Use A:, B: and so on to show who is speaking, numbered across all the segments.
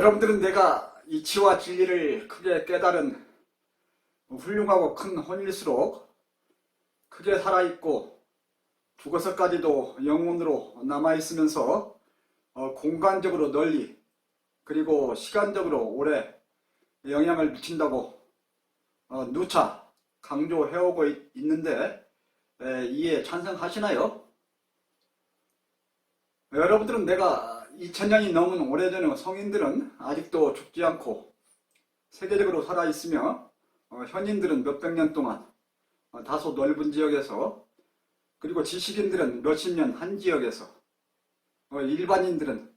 A: 어, 여러분들은 내가 이치와 진리를 크게 깨달은 훌륭하고 큰 혼일수록 크게 살아있고 죽어서까지도 영혼으로 남아있으면서 어, 공간적으로 널리 그리고 시간적으로 오래 영향을 미친다고 어, 누차 강조해오고 있- 있는데 에, 이에 찬성하시나요? 여러분들은 내가 2000년이 넘은 오래전의 성인들은 아직도 죽지 않고 세계적으로 살아있으며 어, 현인들은 몇백 년 동안 어, 다소 넓은 지역에서 그리고 지식인들은 몇십 년 한 지역에서 어, 일반인들은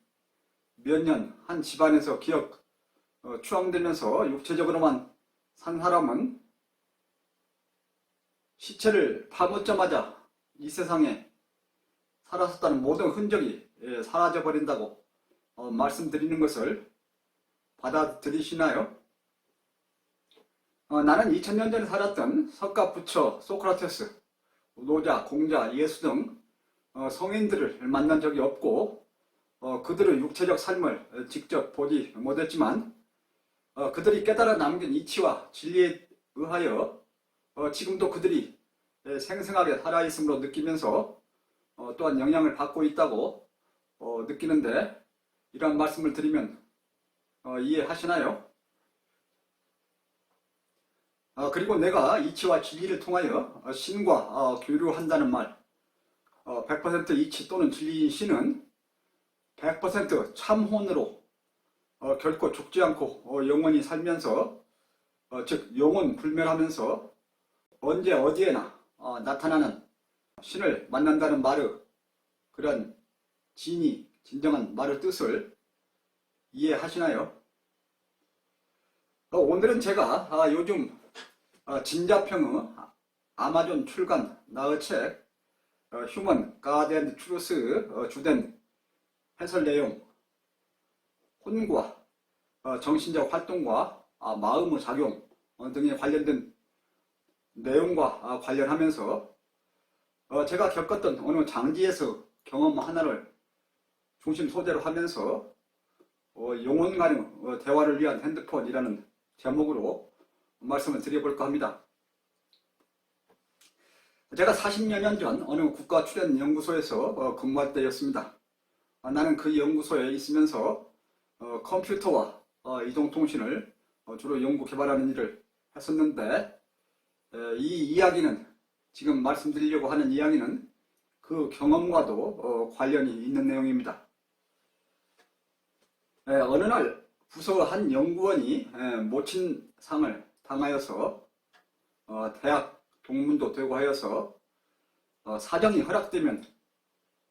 A: 몇 년 한 집안에서 기억 어, 추앙되면서 육체적으로만 산 사람은 시체를 파묻자마자 이 세상에 살았었다는 모든 흔적이 예, 사라져 버린다고 어, 말씀드리는 것을 받아들이시나요? 어, 나는 2000년 전에 살았던 석가, 부처, 소크라테스, 노자, 공자, 예수 등 어, 성인들을 만난 적이 없고 어, 그들의 육체적 삶을 직접 보지 못했지만 어, 그들이 깨달아 남긴 이치와 진리에 의하여 어, 지금도 그들이 예, 생생하게 살아있음으로 느끼면서 어, 또한 영향을 받고 있다고 어, 느끼는데 이러한 말씀을 드리면 어, 이해하시나요? 어, 그리고 내가 이치와 진리를 통하여 어, 신과 어, 교류한다는 말, 어, 100% 이치 또는 진리인 신은 100% 참혼으로 어, 결코 죽지 않고 어, 영원히 살면서 어, 즉 영원 불멸하면서 언제 어디에나 어, 나타나는 신을 만난다는 말의 그런 진이 진정한 말의 뜻을 이해하시나요? 어, 오늘은 제가 아, 요즘 어, 진자평의 아마존 출간 나의 책 어, 휴먼 가드 트루스 어, 주된 해설 내용 혼과 어, 정신적 활동과 아, 마음의 작용 어, 등에 관련된 내용과 아, 관련하면서 어, 제가 겪었던 어느 장지에서 경험 하나를 중심 소재로 하면서 어, 영혼 간의 어, 대화를 위한 핸드폰이라는 제목으로 말씀을 드려볼까 합니다. 제가 40여 년 전 어느 국가 출연 연구소에서 어, 근무할 때였습니다. 아, 나는 그 연구소에 있으면서 어, 컴퓨터와 어, 이동통신을 어, 주로 연구 개발하는 일을 했었는데 에, 이 이야기는 지금 말씀드리려고 하는 이야기는 그 경험과도 어, 관련이 있는 내용입니다. 에, 어느 날 부서 한 연구원이 에, 모친상을 당하여서 어, 대학 동문도 되고 하여서 어, 사정이 허락되면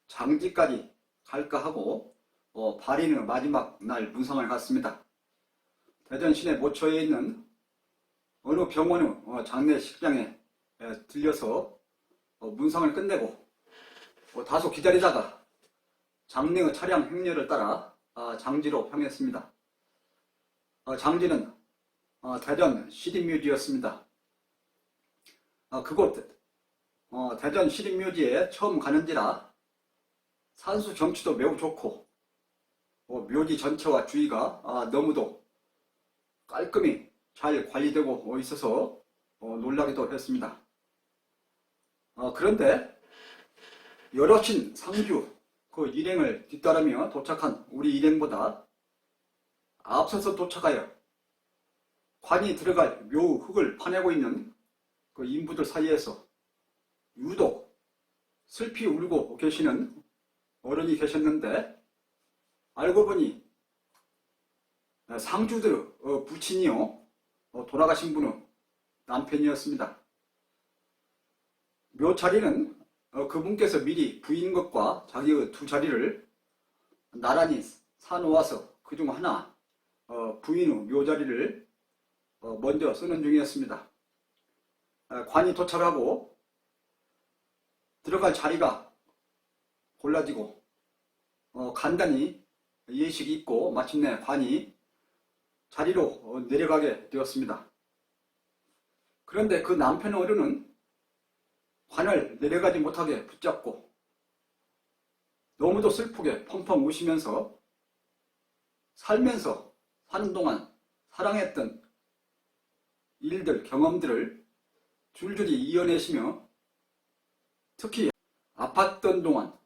A: 장지까지 갈까 하고 어, 발인의 마지막 날 문상을 갔습니다. 대전 시내 모처에 있는 어느 병원의 어, 장례식장에 에, 들려서 어, 문상을 끝내고 어, 다소 기다리다가 장례의 차량 행렬을 따라 아, 장지로 향했습니다. 어, 장지는 어, 대전 시립묘지였습니다. 어, 그곳 어, 대전 시립묘지에 처음 가는지라 산수 경치도 매우 좋고 어, 묘지 전체와 주위가 아, 너무도 깔끔히 잘 관리되고 있어서 어, 놀라기도 했습니다. 어, 그런데 여러친 상주 그 일행을 뒤따르며 도착한 우리 일행보다 앞서서 도착하여 관이 들어갈 묘 흙을 파내고 있는 그 인부들 사이에서 유독 슬피 울고 계시는 어른이 계셨는데 알고 보니 상주들 어, 부친이요 어, 돌아가신 분은 남편이었습니다. 묘 자리는 어, 그분께서 미리 부인 것과 자기의 두 자리를 나란히 사놓아서 그 중 하나 어, 부인의 묘 자리를 어, 먼저 쓰는 중이었습니다. 어, 관이 도착하고 들어갈 자리가 골라지고 어, 간단히 예식이 있고 마침내 관이 자리로 어, 내려가게 되었습니다. 그런데 그 남편 어른은 관을 내려가지 못하게 붙잡고 너무도 슬프게 펑펑 우시면서 살면서 사는 동안 사랑했던 일들, 경험들을 줄줄이 이어내시며 특히 아팠던 동안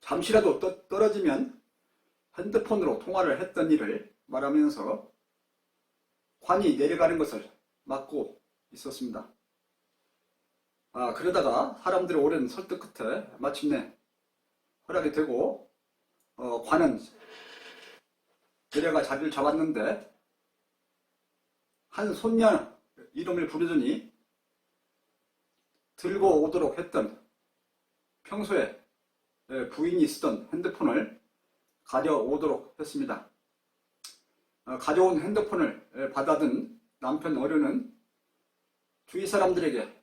A: 잠시라도 떠- 떨어지면 핸드폰으로 통화를 했던 일을 말하면서 관이 내려가는 것을 막고 있었습니다. 아, 그러다가 사람들의 오랜 설득 끝에 마침내 허락이 되고, 어, 관은 내려가 자리를 잡았는데, 한 손녀 이름을 부르더니 들고 오도록 했던 평소에 예, 부인이 쓰던 핸드폰을 가져오도록 했습니다. 어, 가져온 핸드폰을 예, 받아든 남편 어른은 주위 사람들에게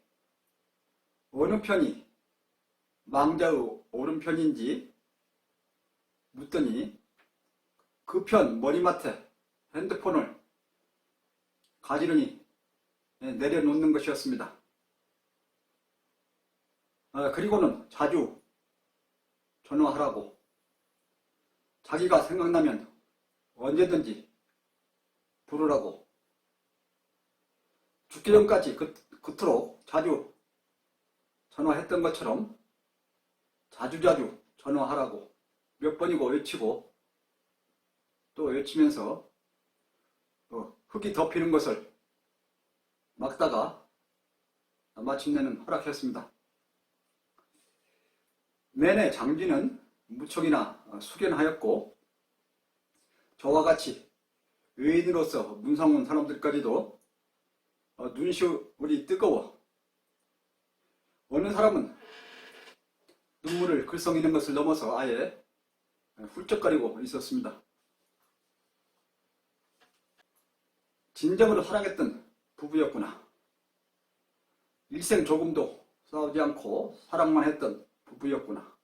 A: 어느 편이 망자의 오른편인지 묻더니 그 편 머리맡에 핸드폰을 가지런히 예, 내려놓는 것이었습니다. 아, 그리고는 자주 전화하라고 자기가 생각나면 언제든지 부르라고 죽기 전까지 그, 그토록 자주 전화했던 것처럼 자주자주 전화하라고 몇 번이고 외치고 또 외치면서 어, 흙이 덮이는 것을 막다가 마침내는 허락했습니다. 내내 장비는 무척이나 숙연하였고 저와 같이 외인으로서 문상 온 사람들까지도 어, 눈시울이 뜨거워 어느 사람은 눈물을 글썽이는 것을 넘어서 아예 훌쩍거리고 있었습니다. 진정으로 사랑했던 부부였구나. 일생 조금도 싸우지 않고 사랑만 했던 부부였구나.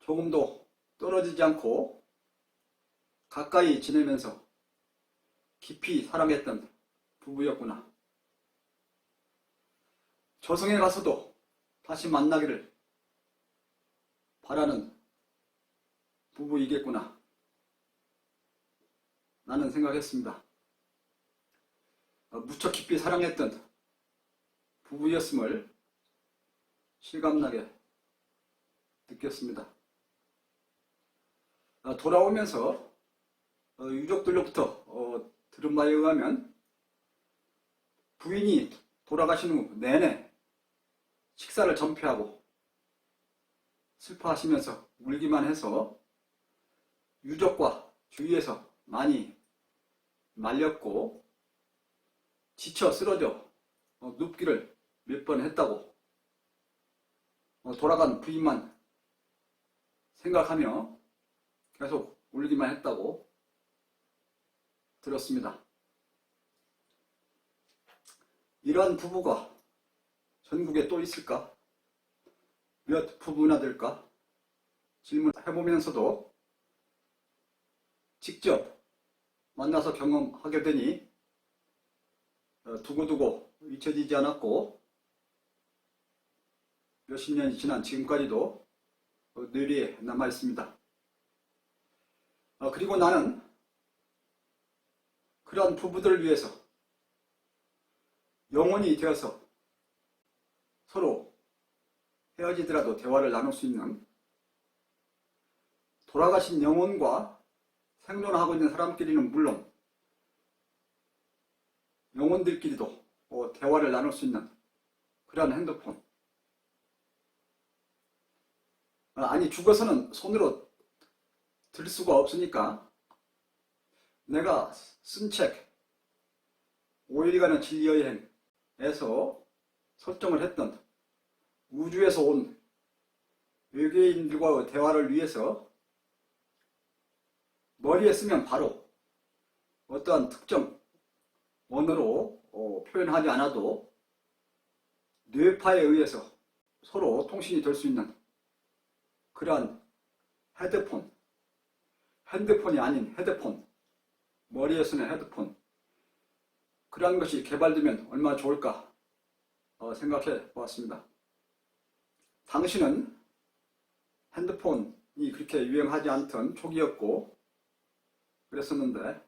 A: 조금도 떨어지지 않고 가까이 지내면서 깊이 사랑했던 부부였구나. 저승에 가서도 다시 만나기를 바라는 부부이겠구나. 나는 생각했습니다. 어, 무척 깊이 사랑했던 부부였음을 실감나게 느꼈습니다. 어, 돌아오면서 어, 유족들로부터 어, 들은 바에 의하면 부인이 돌아가신 후 내내 식사를 전폐하고 슬퍼하시면서 울기만 해서 유족과 주위에서 많이 말렸고 지쳐 쓰러져 어, 눕기를 몇 번 했다고 어, 돌아간 부인만 생각하며 계속 울기만 했다고 들었습니다. 이러한 부부가 전국에 또 있을까? 몇 부부나 될까? 질문해보면서도 직접 만나서 경험하게 되니 어, 두고두고 잊혀지지 않았고 몇십 년이 지난 지금까지도 어, 뇌리에 남아 있습니다. 어, 그리고 나는 그러한 부부들을 위해서 영혼이 되어서 서로 헤어지더라도 대화를 나눌 수 있는 돌아가신 영혼과 생존하고 있는 사람끼리는 물론 영혼들끼리도 어, 대화를 나눌 수 있는 그러한 핸드폰. 아, 아니 죽어서는 손으로 들 수가 없으니까 내가 쓴 책 5일간의 진리여행에서 설정을 했던 우주에서 온 외계인들과의 대화를 위해서 머리에 쓰면 바로 어떠한 특정 언어로 어, 표현하지 않아도 뇌파에 의해서 서로 통신이 될 수 있는 그러한 헤드폰, 핸드폰이 아닌 헤드폰, 머리에 쓰는 헤드폰, 그러한 것이 개발되면 얼마나 좋을까 어, 생각해 보았습니다. 당신은 핸드폰 그렇게 유행하지 않던 초기였고 그랬었는데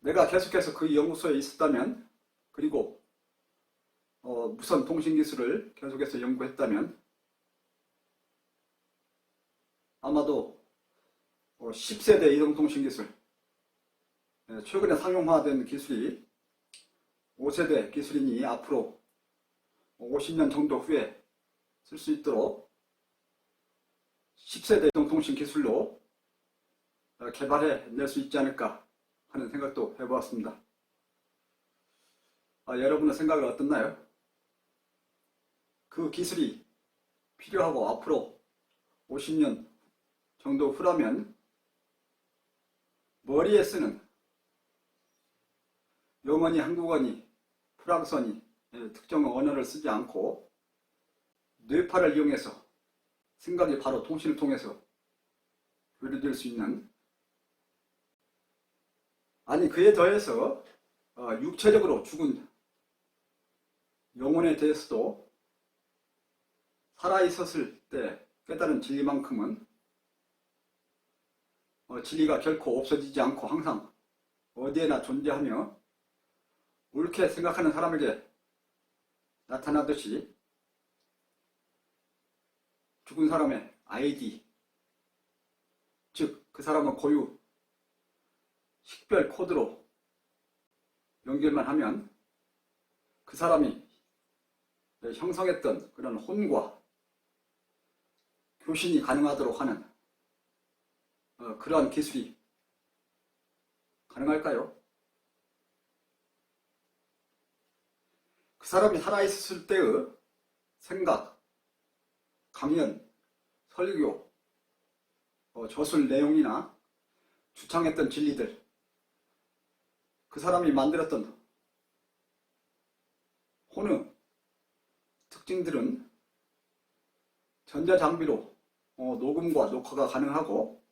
A: 내가 계속해서 그 연구소에 있었다면 그리고 어, 무선 통신 기술을 계속해서 연구했다면 아마도 어, 10세대 이동통신 기술 예, 최근에 상용화된 기술이 5세대 기술이니 앞으로 50년 정도 후에 쓸 수 있도록 10세대 이동통신 기술로 어, 개발해 낼 수 있지 않을까 하는 생각도 해보았습니다. 아, 여러분의 생각은 어떻나요? 그 기술이 필요하고 앞으로 50년 정도 후라면 머리에 쓰는 영어니 한국어니 프랑스어니 예, 특정 언어를 쓰지 않고 뇌파를 이용해서 생각이 바로 통신을 통해서 교류될 수 있는 아니 그에 더해서 어, 육체적으로 죽은 영혼에 대해서도 살아있었을 때 깨달은 진리만큼은 어, 진리가 결코 없어지지 않고 항상 어디에나 존재하며 옳게 생각하는 사람에게 나타나듯이 죽은 사람의 아이디 즉 그 사람은 고유 식별 코드로 연결만 하면 그 사람이 형성했던 그런 혼과 교신이 가능하도록 하는 어, 그러한 기술이 가능할까요? 그 사람이 살아있었을 때의 생각, 강연, 설교, 어, 저술 내용이나 주창했던 진리들, 그 사람이 만들었던 혼의 특징들은 전자장비로 어, 녹음과 녹화가 가능하고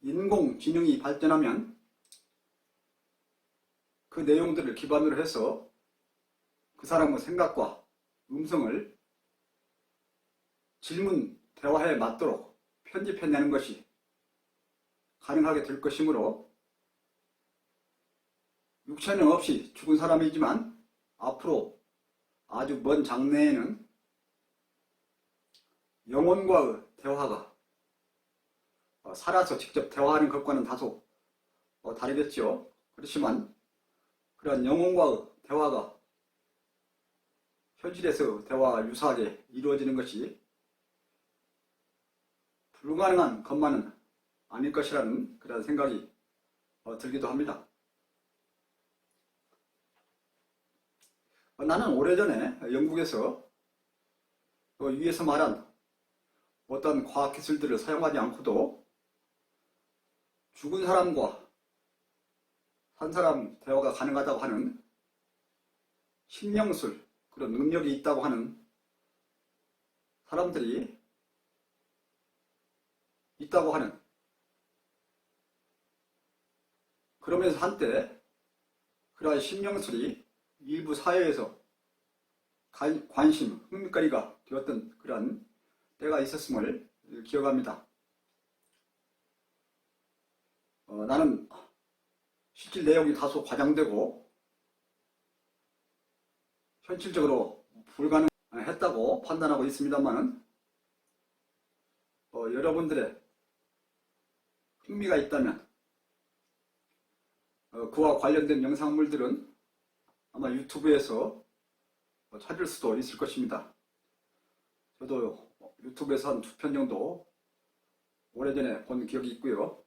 A: 인공지능이 발전하면 그 내용들을 기반으로 해서 그 사람의 생각과 음성을 질문, 대화에 맞도록 편집해내는 것이 가능하게 될 것이므로 육체는 없이 죽은 사람이지만 앞으로 아주 먼 장래에는 영혼과의 대화가 어, 살아서 직접 대화하는 것과는 다소 어, 다르겠죠. 그렇지만 그런 영혼과의 대화가 현실에서 대화와 유사하게 이루어지는 것이 불가능한 것만은 아닐 것이라는 그런 생각이 어, 들기도 합니다. 어, 나는 오래전에 영국에서 어, 위에서 말한 어떤 과학 기술들을 사용하지 않고도 죽은 사람과 한 사람 대화가 가능하다고 하는 신명술 그런 능력이 있다고 하는 사람들이 있다고 하는 그러면서 한때 그러한 신명술이 일부 사회에서 관- 관심, 흥미거리가 되었던 그러한 때가 있었음을 기억합니다. 어, 나는 실질 내용이 다소 과장되고 현실적으로 불가능했다고 판단하고 있습니다만은 어, 여러분들의 흥미가 있다면 어, 그와 관련된 영상물들은 아마 유튜브에서 어, 찾을 수도 있을 것입니다. 저도 유튜브에서 한 두 편 정도 오래전에 본 기억이 있고요.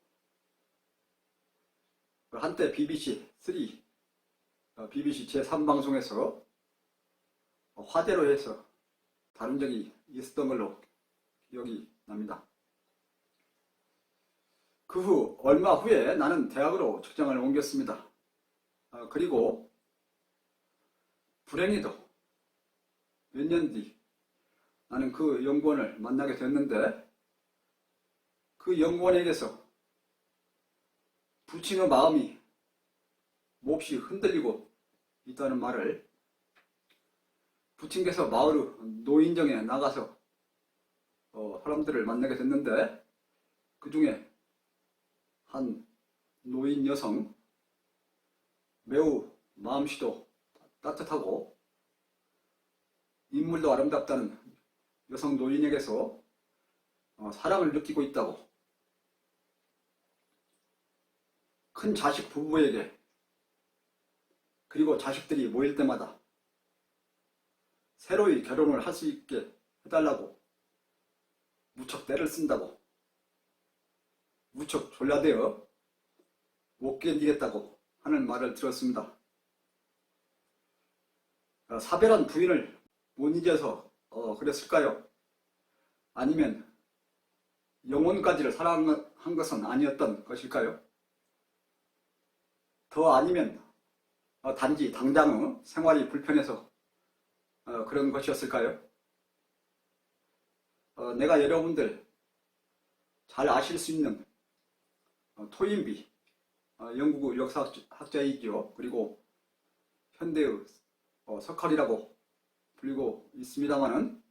A: 그 한때 BBC 3, BBC 제3방송에서 화제로 해서 다룬 적이 있었던 걸로 기억이 납니다. 그 후 얼마 후에 나는 대학으로 직장을 옮겼습니다. 어, 그리고 불행히도 몇 년 뒤 나는 그 연구원을 만나게 됐는데 그 연구원에게서 부친의 마음이 몹시 흔들리고 있다는 말을 부친께서 마을 노인정에 나가서 어, 사람들을 만나게 됐는데 그 중에 한 노인 여성 매우 마음씨도 따뜻하고 인물도 아름답다는 여성 노인에게서 어, 사랑을 느끼고 있다고 큰 자식 부부에게 그리고 자식들이 모일 때마다 새로이 결혼을 할 수 있게 해달라고 무척 때를 쓴다고 무척 졸라대어 못 견디겠다고 하는 말을 들었습니다. 어, 사별한 부인을 못 잊어서 어, 그랬을까요? 아니면 영혼까지를 사랑한 것은 아니었던 것일까요? 더 아니면 어, 단지 당장 생활이 불편해서 어, 그런 것이었을까요? 어, 내가 여러분들 잘 아실 수 있는 어, 토인비 어, 영국 역사학자이죠. 그리고 현대의 어, 석할이라고 불리고 있습니다만은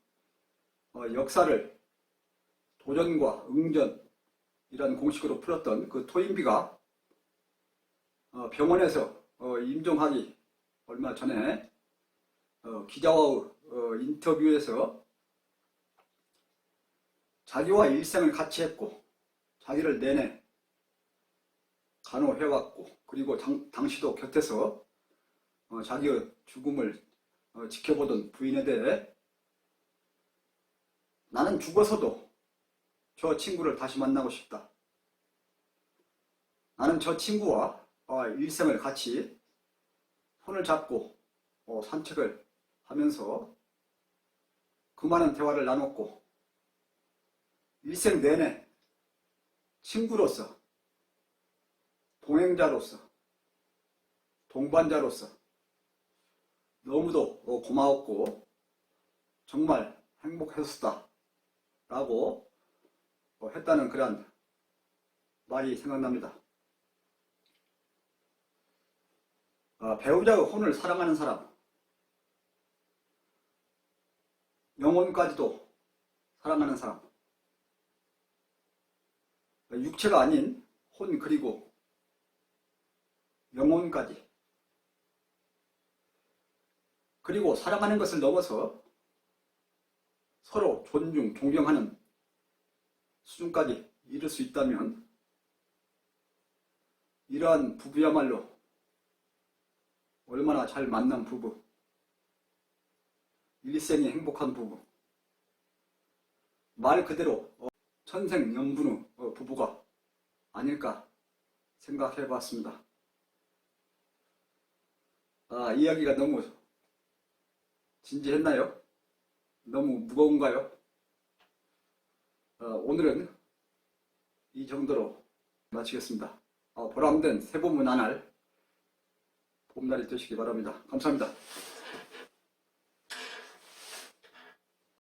A: 어, 역사를 도전과 응전이라는 공식으로 풀었던 그 토인비가 어, 병원에서 어, 임종하기 얼마 전에 어, 기자와의 어, 인터뷰에서 자기와 일생을 같이 했고 자기를 내내 간호해왔고 그리고 당, 당시도 곁에서 어, 자기의 죽음을 어, 지켜보던 부인에 대해 나는 죽어서도 저 친구를 다시 만나고 싶다. 나는 저 친구와 어, 일생을 같이 손을 잡고 어, 산책을 하면서 그 많은 대화를 나눴고 일생 내내 친구로서 동행자로서 동반자로서 너무도 어, 고마웠고 정말 행복했었다 라고 어, 했다는 그런 말이 생각납니다. 어, 배우자의 혼을 사랑하는 사람 영혼까지도 사랑하는 사람. 육체가 아닌 혼 그리고 영혼까지. 그리고 사랑하는 것을 넘어서 서로 존중, 존경하는 수준까지 이룰 수 있다면 이러한 부부야말로 얼마나 잘 만난 부부 일생이 행복한 부부 말 그대로 어, 천생연분의 어, 부부가 아닐까 생각해 봤습니다. 아, 이야기가 너무 진지했나요? 너무 무거운가요? 어, 오늘은 이 정도로 마치겠습니다. 어, 보람된 새봄의 나날 봄날이 되시기 바랍니다. 감사합니다.